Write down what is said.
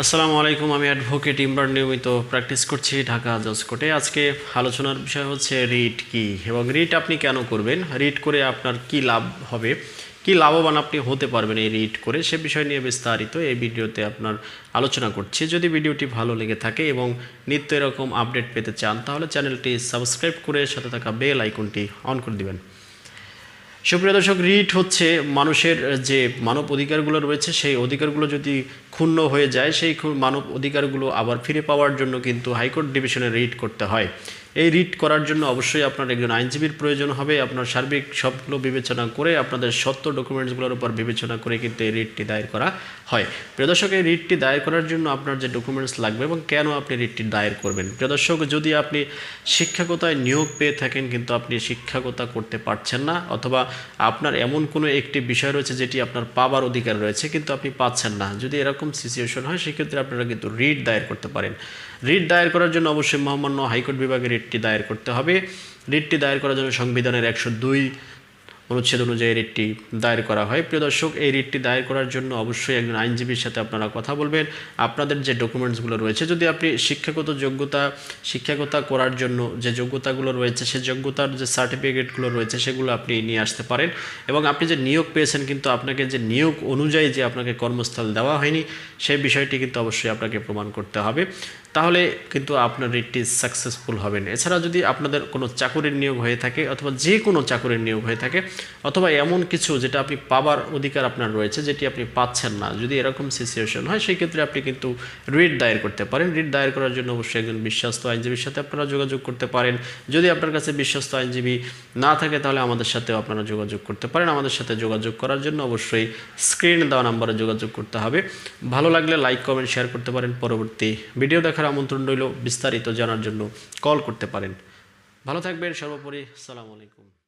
আসসালামু আলাইকুম, আমি অ্যাডভোকেট ইমরান নিয়মিত প্র্যাকটিস করছি ঢাকা জজ কোর্টে আজকে আলোচনার বিষয় হচ্ছে রিট কি এবং রিট আপনি কেন করবেন? রিট করে আপনার কি লাভ হবে? কি লাভবান আপনি হতে পারবেন এই রিট করে? সে বিষয় নিয়ে বিস্তারিত এই ভিডিওতে আপনার আলোচনা করছি। যদি ভিডিওটি ভালো লেগে থাকে এবং নিত্য এরকম আপডেট পেতে চান, তাহলে চ্যানেলটি সাবস্ক্রাইব করে সাথে থাকা বেল আইকনটি অন করে দিবেন। সুপ্রিয় দর্শক, রিট হচ্ছে মানুষের যে মানব অধিকারগুলো রয়েছে, সেই অধিকারগুলো যদি ক্ষুণ্ণ হয়ে যায়, সেই মানব অধিকারগুলো আবার ফিরে পাওয়ার জন্য কিন্তু হাইকোর্ট ডিভিশনে রিট করতে হয়। এই রিট করার জন্য অবশ্যই আপনার একজন আইনজীবীর প্রয়োজন হবে। আপনার সার্বিক সবগুলো বিবেচনা করে, আপনাদের সত্য ডকুমেন্টসগুলোর উপর বিবেচনা করে কিন্তু এই রিটটি দায়ের করা হয়। প্রিয় দর্শক, এই রিটটি দায়ের করার জন্য আপনার যে ডকুমেন্টস লাগবে এবং কেন আপনি রিটটি দায়ের করবেন? প্রিয় দর্শক, যদি আপনি শিক্ষকতায় নিয়োগ পেয়ে থাকেন কিন্তু আপনি শিক্ষকতা করতে পারছেন না অথবা আপনার এমন কোনো একটি বিষয় রয়েছে যেটি আপনার পাবার অধিকার রয়েছে কিন্তু আপনি পাচ্ছেন না, যদি এরকম সিচুয়েশন হয়, সেক্ষেত্রে আপনারা কিন্তু রিট দায়ের করতে পারেন। রিট দায়ের করার জন্য অবশ্যই মহামান্য হাইকোর্ট বিভাগে রিটটি দায়ের করতে হবে। রিটটি দায়ের করার জন্য সংবিধানের একশো দুই অনুচ্ছেদ অনুযায়ী রিটটি দায়ের করা হয়। প্রিয় দর্শক, এই রিটটি দায়ের করার জন্য অবশ্যই একজন আইনজীবীর সাথে আপনারা কথা বলবেন। আপনাদের যে ডকুমেন্টসগুলো রয়েছে, যদি আপনি শিক্ষাগত যোগ্যতা, শিক্ষাগতা করার জন্য যে যোগ্যতাগুলো রয়েছে, সে যোগ্যতার যে সার্টিফিকেটগুলো রয়েছে, সেগুলো আপনি নিয়ে আসতে পারেন এবং আপনি যে নিয়োগ পেয়েছেন, কিন্তু আপনাকে যে নিয়োগ অনুযায়ী যে আপনাকে কর্মস্থল দেওয়া হয়নি, সেই বিষয়টি কিন্তু অবশ্যই আপনাকে প্রমাণ করতে হবে। তাহলে কিন্তু আপনার রিটটি সাকসেসফুল হবেন এছাড়া যদি আপনাদের কোনো চাকুরির নিয়োগ হয়ে থাকে, অথবা যে কোনো চাকুরির নিয়োগ হয়ে থাকে অথবা এমন কিছু যেটা আপনি পাবার অধিকার আপনার রয়েছে, যেটি আপনি পাচ্ছেন না। যদি এরকম সিচুয়েশন হয়, সেই ক্ষেত্রে আপনি কিন্তু রিট দায়ের করতে পারেন। রিট দায়ের করার জন্য অবশ্যই একজন বিশ্বস্ত আইনজীবীর সাথে আপনারা যোগাযোগ করতে পারেন। যদি আপনার কাছে বিশ্বস্ত আইনজীবী না থাকে, তাহলে আমাদের সাথেও আপনারা যোগাযোগ করতে পারেন। আমাদের সাথে যোগাযোগ করার জন্য অবশ্যই স্ক্রিনে দেওয়া নাম্বারে যোগাযোগ করতে হবে। ভালো লাগলে লাইক, কমেন্ট শেয়ার করতে পারেন। পরবর্তী ভিডিও দেখার আমন্ত্রণ রইল বিস্তারিত জানার জন্য। কল করতে পারেন। ভালো থাকবেন। সর্বোপরি সালাম আলাইকুম।